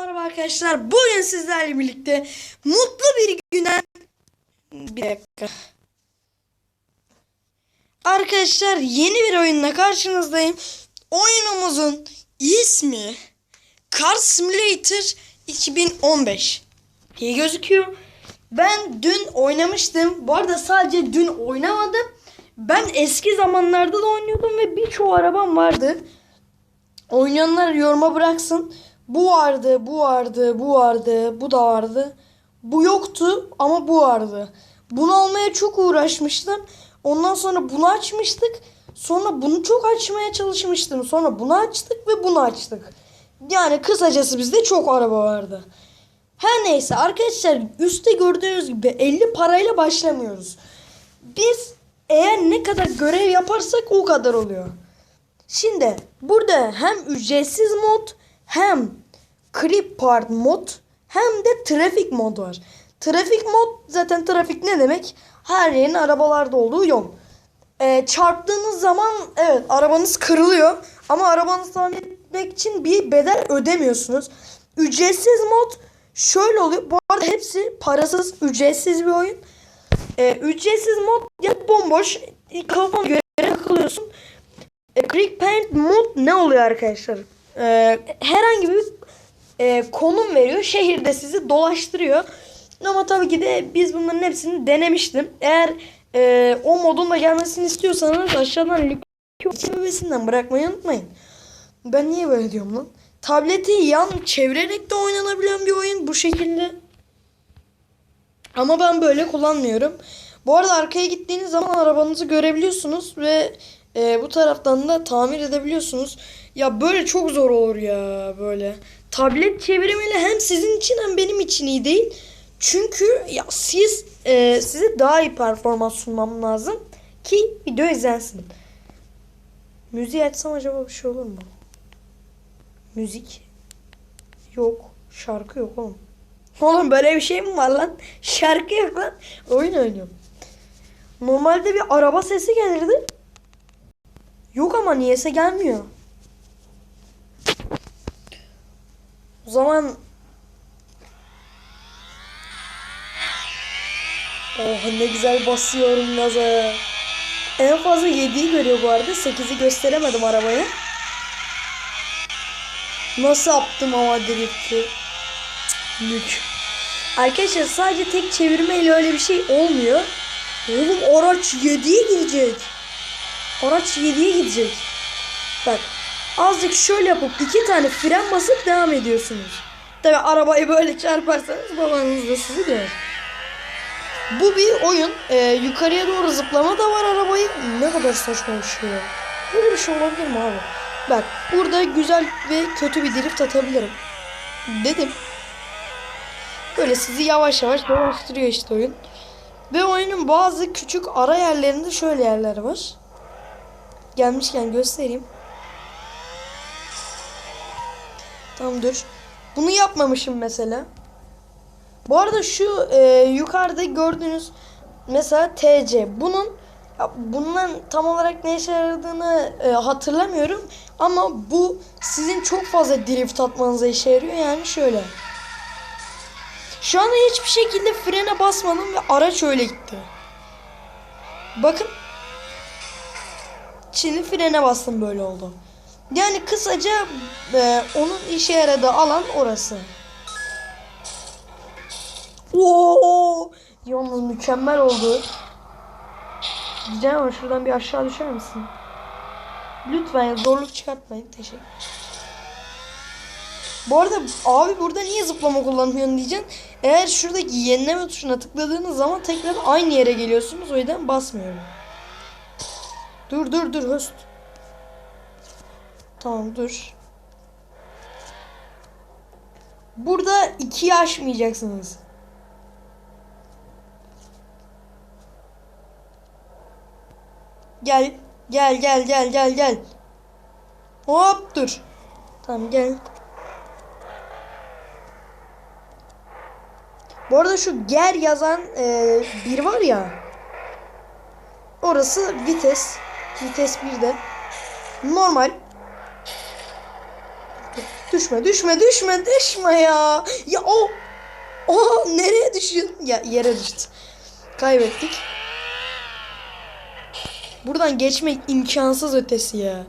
merhaba arkadaşlar. Bugün sizlerle birlikte mutlu bir güne... Bir dakika. Arkadaşlar yeni bir oyunla karşınızdayım. Oyunumuzun ismi Car Simulator 2015. İyi gözüküyor. Ben dün oynamıştım. Bu arada sadece dün oynamadım. Ben eski zamanlarda da oynuyordum ve birçok arabam vardı. Oynayanlar yoruma bıraksın. Bu vardı, bu vardı, bu vardı, bu da vardı. Bu yoktu ama bu vardı. Bunu almaya çok uğraşmıştım. Ondan sonra bunu açmıştık. Sonra bunu çok açmaya çalışmıştım. Sonra bunu açtık ve bunu açtık. Yani kısacası bizde çok araba vardı. Her neyse arkadaşlar üstte gördüğünüz gibi 50 parayla başlamıyoruz. Biz eğer ne kadar görev yaparsak o kadar oluyor. Şimdi burada hem ücretsiz mod hem creep part mod hem de trafik mod var. Trafik mod zaten trafik ne demek? Her yerin arabalarda olduğu yol. Ee, çarptığınız zaman evet arabanız kırılıyor ama arabanızı tamir etmek için bir bedel ödemiyorsunuz. Ücretsiz mod şöyle oluyor. Bu arada hepsi parasız ücretsiz bir oyun. Ee, ücretsiz mod ya bomboş kafana göre takılıyorsun. E, Creek Paint mod ne oluyor arkadaşlar? E, herhangi bir e, konum veriyor. Şehirde sizi dolaştırıyor. Ama tabii ki de biz bunların hepsini denemiştim. Eğer e, o modun da gelmesini istiyorsanız aşağıdan link çevirmesinden bırakmayı unutmayın. Ben niye böyle diyorum lan? Tableti yan çevirerek de oynanabilen bir oyun bu şekilde. Ama ben böyle kullanmıyorum. Bu arada arkaya gittiğiniz zaman arabanızı görebiliyorsunuz ve e, bu taraftan da tamir edebiliyorsunuz. Ya böyle çok zor olur ya böyle. Tablet çevirimiyle hem sizin için hem benim için iyi değil. Çünkü ya siz e, size daha iyi performans sunmam lazım ki video izlensin. Müziği açsam acaba bir şey olur mu? Müzik yok. Şarkı yok oğlum. Oğlum böyle bir şey mi var lan? Şarkı yok lan. Oyun oynuyorum. Normalde bir araba sesi gelirdi. Yok ama niyese gelmiyor. O zaman Oh ne güzel basıyorum gaza. En fazla 7'yi görüyor bu arada. 8'i gösteremedim arabaya. Nasıl yaptım ama drifti. Mük. Arkadaşlar sadece tek çevirmeyle öyle bir şey olmuyor. Oğlum araç 7'ye gidecek. Araç 7'ye gidecek. Bak azıcık şöyle yapıp iki tane fren basıp devam ediyorsunuz. Tabi arabayı böyle çarparsanız babanız da sizi döver. Bu bir oyun. Ee, yukarıya doğru zıplama da var arabayı. Ne kadar saçma bir şey ya. Böyle bir şey olabilir mi abi? Bak burada güzel ve kötü bir drift atabilirim. Dedim. Böyle sizi yavaş yavaş dolaştırıyor işte oyun. Ve oyunun bazı küçük ara yerlerinde şöyle yerler var. Gelmişken göstereyim. Tamam dur. Bunu yapmamışım mesela. Bu arada şu e, yukarıda gördüğünüz mesela TC. Bunun bundan tam olarak ne işe yaradığını e, hatırlamıyorum. Ama bu sizin çok fazla drift atmanıza işe yarıyor. Yani şöyle. Şu anda hiçbir şekilde frene basmadım ve araç öyle gitti. Bakın. Şimdi frene bastım böyle oldu. Yani kısaca e, onun işe yaradığı alan orası. Oo! Yalnız mükemmel oldu. Diyeceğim ama şuradan bir aşağı düşer misin? Lütfen zorluk çıkartmayın. Teşekkür. Bu arada abi burada niye zıplama kullanmıyorsun diyeceksin. Eğer şuradaki yenileme tuşuna tıkladığınız zaman tekrar aynı yere geliyorsunuz. O yüzden basmıyorum. Dur dur dur host. Tamam dur. Burada ikiyi aşmayacaksınız. Gel. Gel gel gel gel gel. Hop dur. Tamam gel. Bu arada şu ger yazan e, bir var ya. Orası vites. Vites 1'de. Normal. Düşme düşme düşme düşme ya. Ya o. O nereye düşün? Ya yere düştü. Kaybettik. Buradan geçmek imkansız ötesi ya.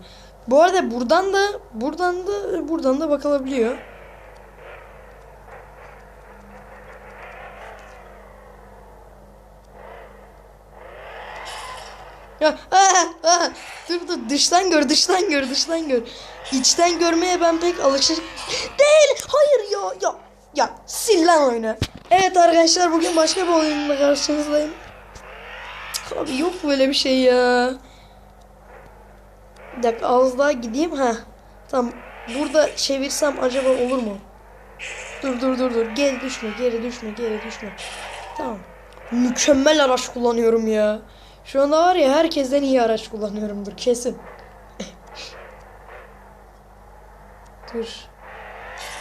Bu arada buradan da buradan da buradan da bakılabiliyor. Ya, ah, ah. dur dur dıştan gör dıştan gör dıştan gör. İçten görmeye ben pek alışır değil. Hayır ya ya ya sil lan oyunu. Evet arkadaşlar bugün başka bir oyunla karşınızdayım. Abi yok böyle bir şey ya. Bir dakika az daha gideyim ha. Tamam burada çevirsem acaba olur mu? Dur dur dur dur. Geri düşme geri düşme geri düşme. Tamam. Mükemmel araç kullanıyorum ya. Şu anda var ya herkesten iyi araç kullanıyorumdur kesin. dur.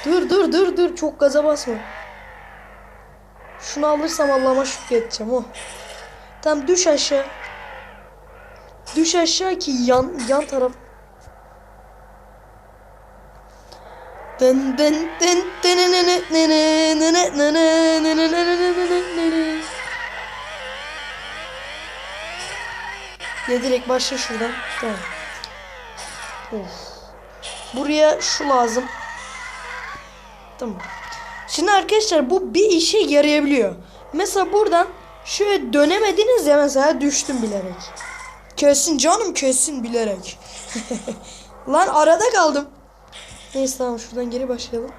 Dur dur dur dur çok gaza basma. Şunu alırsam Allah'ıma şükredeceğim o. Tamam düş aşağı. Düş aşağı ki yan yan taraf. Dın dın dın dın dın dın dın dın dın dın dın dın dın dın dın. Ya direkt başla şuradan. Tamam. Buraya şu lazım. Tamam. Şimdi arkadaşlar bu bir işe yarayabiliyor. Mesela buradan şöyle dönemediniz ya mesela düştüm bilerek. Kesin canım kesin bilerek. Lan arada kaldım. Neyse tamam şuradan geri başlayalım.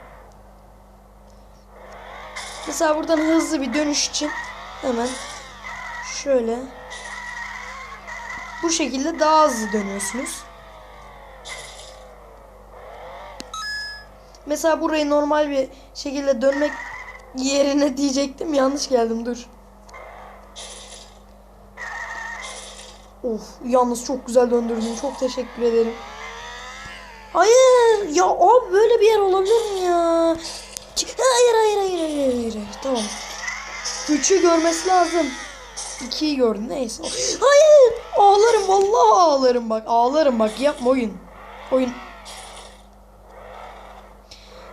Mesela buradan hızlı bir dönüş için hemen şöyle bu şekilde daha hızlı dönüyorsunuz. Mesela burayı normal bir şekilde dönmek yerine diyecektim. Yanlış geldim dur. Of yalnız çok güzel döndürdün. Çok teşekkür ederim. Hayır ya o böyle bir yer olabilir mi ya? Hayır hayır hayır hayır hayır. hayır. Tamam. Üçü görmesi lazım. İkiyi gördüm neyse. Hayır ağlarım vallahi ağlarım bak ağlarım bak yapma oyun. Oyun.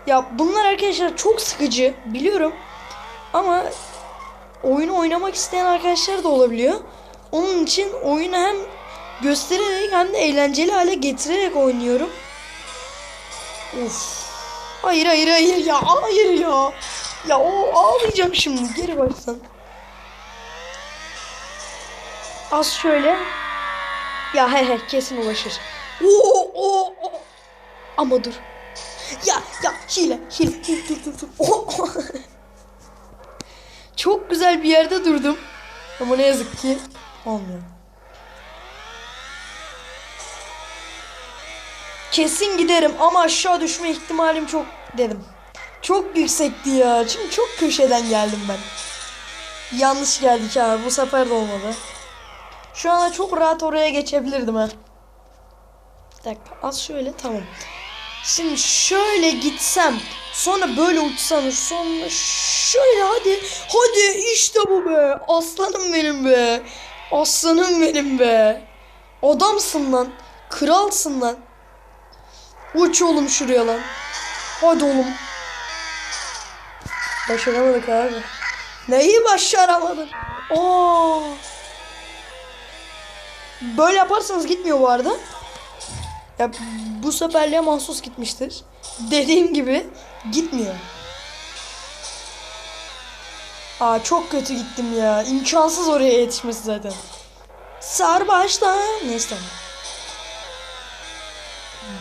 Ya bunlar arkadaşlar çok sıkıcı biliyorum. Ama oyunu oynamak isteyen arkadaşlar da olabiliyor. Onun için oyunu hem göstererek hem de eğlenceli hale getirerek oynuyorum. Of. Hayır hayır hayır ya hayır ya. Ya o ağlayacağım şimdi geri baştan. Az şöyle. Ya he he kesin ulaşır. Oo, oo, oo. Ama dur. Ya ya hile hile dur dur dur dur. Oo. Çok güzel bir yerde durdum. Ama ne yazık ki olmuyor. Kesin giderim ama aşağı düşme ihtimalim çok dedim. Çok yüksekti ya. Çünkü çok köşeden geldim ben. Yanlış geldik abi. Bu sefer de olmadı. Şu anda çok rahat oraya geçebilirdim ha. Bir dakika az şöyle tamam. Şimdi şöyle gitsem sonra böyle uçsam sonra şöyle hadi. Hadi işte bu be. Aslanım benim be. Aslanım benim be. Adamsın lan. Kralsın lan. Uç oğlum şuraya lan. Hadi oğlum. Başaramadık abi. Neyi başaramadın? Oo. Böyle yaparsanız gitmiyor bu arada. Ya bu seferliğe mahsus gitmiştir. Dediğim gibi gitmiyor. Aa çok kötü gittim ya. İmkansız oraya yetişmesi zaten. Sar baştan. Neyse tamam.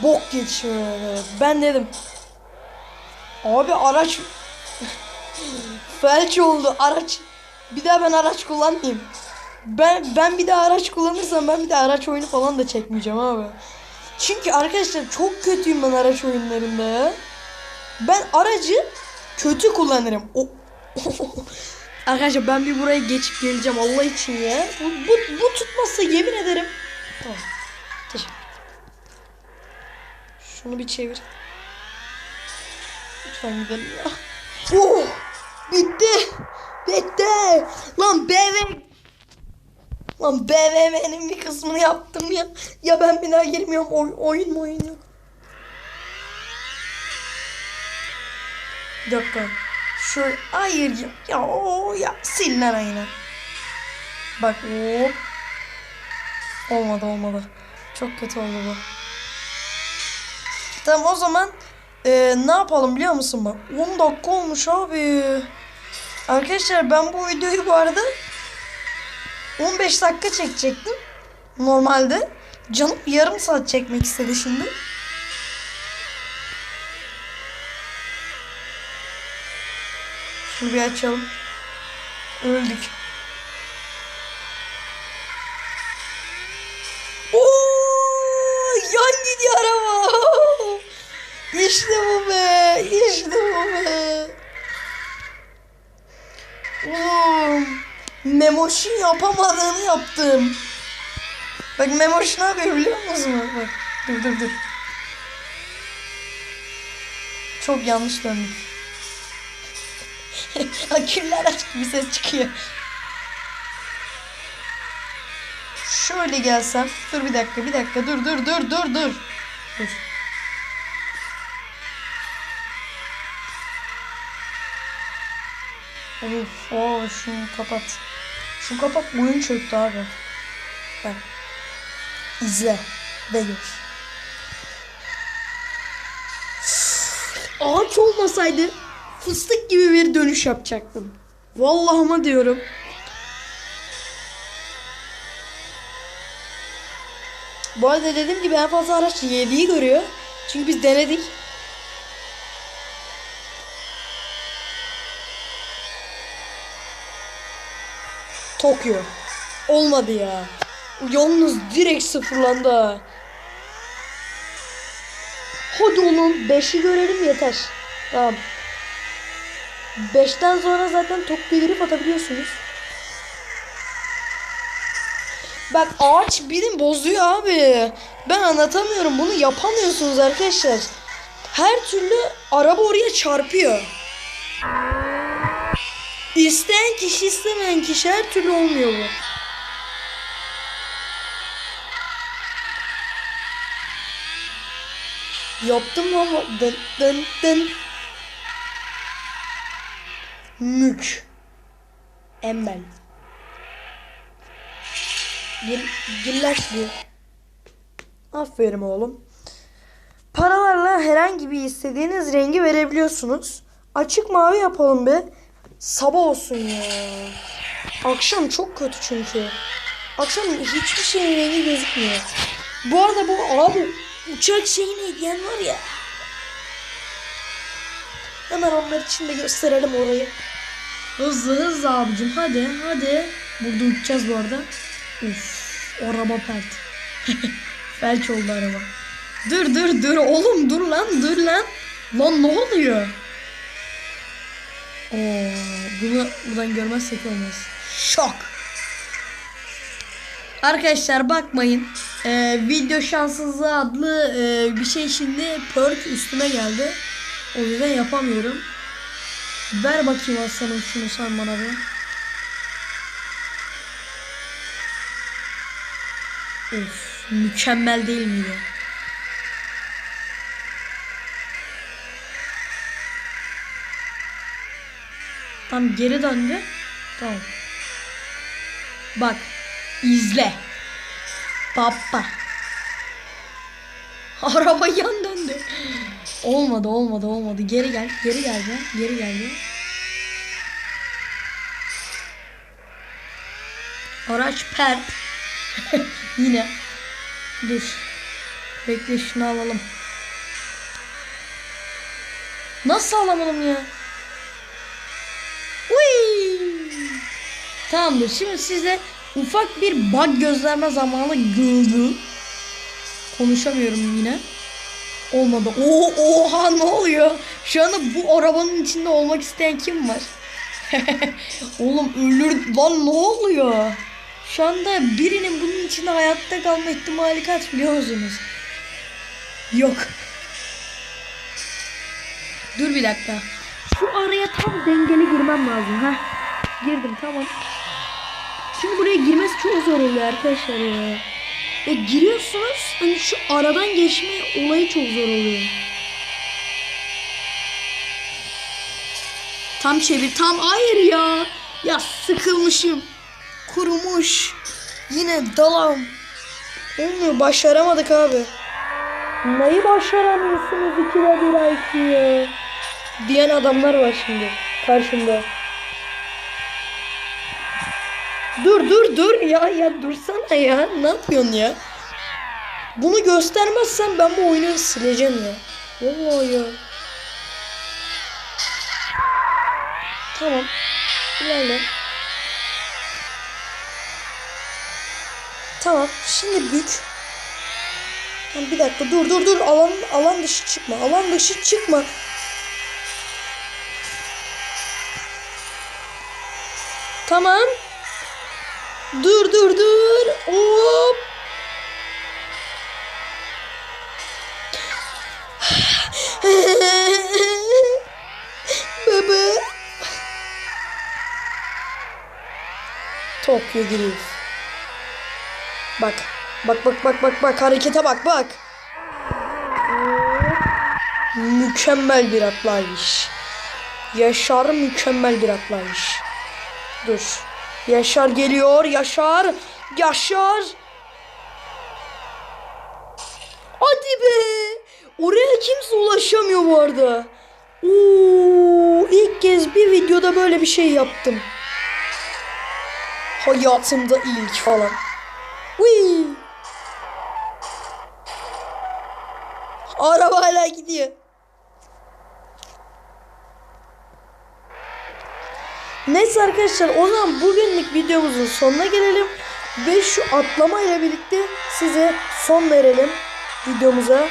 Bok yetişiyor. Ben dedim. Abi araç felç oldu. Araç bir daha ben araç kullanmayayım. Ben ben bir daha araç kullanırsam ben bir daha araç oyunu falan da çekmeyeceğim abi. Çünkü arkadaşlar çok kötüyüm ben araç oyunlarında. Ben aracı kötü kullanırım. O Arkadaşlar ben bir buraya geçip geleceğim Allah için ya. Bu, bu, bu tutmazsa yemin ederim. Teşekkür Şunu bir çevir. Lütfen gidelim ya. Oh! Bitti. Bitti. Lan BV Lan BVM'nin bir kısmını yaptım ya. Ya ben daha girmiyorum. Oy, oyun mu oyun yok. Bir dakika. Şöyle hayır ya. Ya o ya sil lan aynen. Bak hop. Olmadı olmadı. Çok kötü oldu bu. Tamam o zaman e, ne yapalım biliyor musun bak 10 dakika olmuş abi. Arkadaşlar ben bu videoyu bu arada 15 dakika çekecektim. Normalde. Canım yarım saat çekmek istedi şimdi. Şunu bir açalım. Öldük. Oo, yan gidiyor araba. İşte bu be. İşte bu be. Oğlum. Memoş'un yapamadığını yaptım. Bak Memoş ne yapıyor biliyor musun? Bak dur dur dur. Çok yanlış döndük. Aküller açık bir ses çıkıyor. Şöyle gelsem. Dur bir dakika bir dakika dur dur dur dur dur. Dur. Of, o şunu kapat. Şunu kapat oyun çöktü abi. Bak. İzle ve gör. Ağaç olmasaydı fıstık gibi bir dönüş yapacaktım. Vallahi mı diyorum. Bu arada dediğim gibi en fazla araç 7'yi görüyor. Çünkü biz denedik. Tokyo. Olmadı ya. Yalnız direkt sıfırlandı ha. Hadi oğlum 5'i görelim yeter. Tamam. 5'ten sonra zaten top devirip atabiliyorsunuz. Bak ağaç birim bozuyor abi. Ben anlatamıyorum. Bunu yapamıyorsunuz arkadaşlar. Her türlü araba oraya çarpıyor. İsteyen kişi istemeyen kişi her türlü olmuyor bu. Yaptım ama dın dın dın. Mük. Emmel. Gil, gillaç diyor. Aferin oğlum. Paralarla herhangi bir istediğiniz rengi verebiliyorsunuz. Açık mavi yapalım be. Sabah olsun ya. Akşam çok kötü çünkü. Akşam hiçbir şeyin rengi gözükmüyor. Bu arada bu abi uçak şeyini hediyen var ya. Hemen onlar için de gösterelim orayı. Hızlı hızlı abicim hadi hadi. Burada uçacağız bu arada. Uf araba pert. Felç oldu araba. Dur dur dur oğlum dur lan dur lan. Lan ne oluyor? Oo, bunu buradan görmezsek olmaz. Şok. Arkadaşlar bakmayın. Ee, video şanssızlığı adlı e, bir şey şimdi perk üstüme geldi. O yüzden yapamıyorum. Ver bakayım aslanım şunu sen bana bir. Of mükemmel değil miydi? Tam geri döndü. Tamam. Bak. izle. Papa. Araba yan döndü. Olmadı olmadı olmadı. Geri gel. Geri geldi. Geri geldi. Araç per. Yine. Dur. Bekle şunu alalım. Nasıl alamadım ya? Tamamdır. Şimdi size ufak bir bug gözleme zamanı güldü. Konuşamıyorum yine. Olmadı. Oo, oha ne oluyor? Şu anda bu arabanın içinde olmak isteyen kim var? Oğlum ölür lan ne oluyor? Şu anda birinin bunun içinde hayatta kalma ihtimali kaç biliyor musunuz? Yok. Dur bir dakika. Şu araya tam dengeli girmem lazım. ha. Girdim tamam. Şimdi buraya girmesi çok zor oluyor arkadaşlar ya. Ya giriyorsunuz hani şu aradan geçme olayı çok zor oluyor. Tam çevir. Tam hayır ya. Ya sıkılmışım. Kurumuş. Yine dalam. Olmuyor. Başaramadık abi. Neyi başaramıyorsunuz ikide bir IQ ya? Diyen adamlar var şimdi karşımda. Dur dur dur ya ya dursana ya. Ne yapıyorsun ya? Bunu göstermezsen ben bu oyunu sileceğim ya. Vallahi ya. Tamam. İlerle. Tamam. Şimdi bük. Tamam, bir dakika dur dur dur. Alan alan dışı çıkma. Alan dışı çıkma. Tamam. Dur dur dur. Hop. Baba. Tokyo Drift. Bak. Bak bak bak bak bak harekete bak bak. Mükemmel bir atlayış. Yaşar mükemmel bir atlayış. Dur. Yaşar geliyor. Yaşar. Yaşar. Hadi be. Oraya kimse ulaşamıyor bu arada. Oo, ilk kez bir videoda böyle bir şey yaptım. Hayatımda ilk falan. Uy. Araba hala gidiyor. Neyse arkadaşlar o zaman bugünlük videomuzun sonuna gelelim. Ve şu atlama ile birlikte size son verelim videomuza.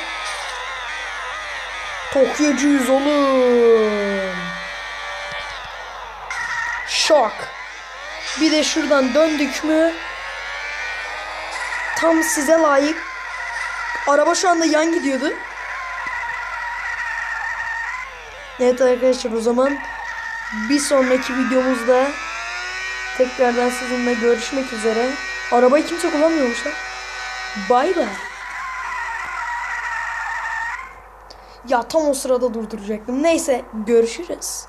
Tokyocuyuz oğlum. Şok. Bir de şuradan döndük mü tam size layık. Araba şu anda yan gidiyordu. Evet arkadaşlar o zaman bir sonraki videomuzda tekrardan sizinle görüşmek üzere. Arabayı kimse kullanmıyormuş lan. Bay bay. Ya tam o sırada durduracaktım. Neyse görüşürüz.